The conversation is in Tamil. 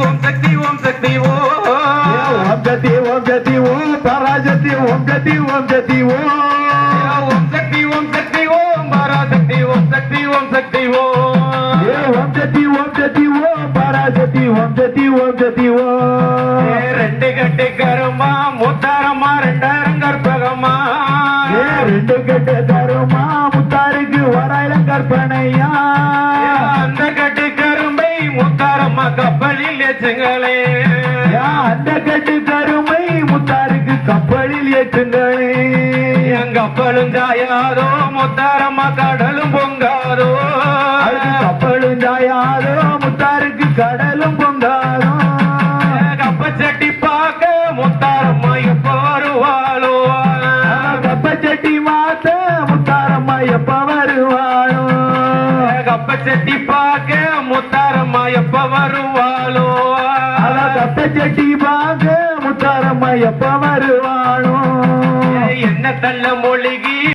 ஓம் சக்தி ஓம் சக்தி ஓம் ஜதி ஓம் ஜதி ஓம் பராஜதி ஓம் ஜதி ஓம் ஜதி ஓம் ஓம் சக்தி ஓம் சக்தி ஓம் பராசக்தி ஓம் சக்தி ஓம் சக்தி ஓ ஏ ஓம் ஜதி ஓம் ஜதி ஓம் பராஜதி ஓம் ஜதி ஓம் ஜதி ஓம் ரெண்டு கட்டு கருமா முத்தாரமா ரெண்டாயிரம் கற்பகமா ரெண்டு கெட்ட தருமா முத்தாருக்கு வராயிரம் கற்பனையா அந்த கப்பலில் ஏற்றுங்களே. அந்த கட்டு கருமை முத்தாருக்கு கப்பலில் ஏற்றுங்களே. என் கப்பலும் சாயாதோ முத்தாரம்மா கடலும் பொங்காதோ. கப்பலும் ஜாயாதோ முத்தாருக்கு கடலும் பொங்காதோ. கப்பச்சட்டி பார்க்க முத்தாரம்மா எப்ப வருவாளோ. கப்பச்சட்டி மாத்த முத்தாரம்மா எப்ப வருவாளோ. கப்பச்சட்டி பார்க்க முத்தாரம்மா எப்ப அத கப்பச்சட்டி பாக முத்தாரம்மா எப்ப என்ன தள்ள மொழிகி?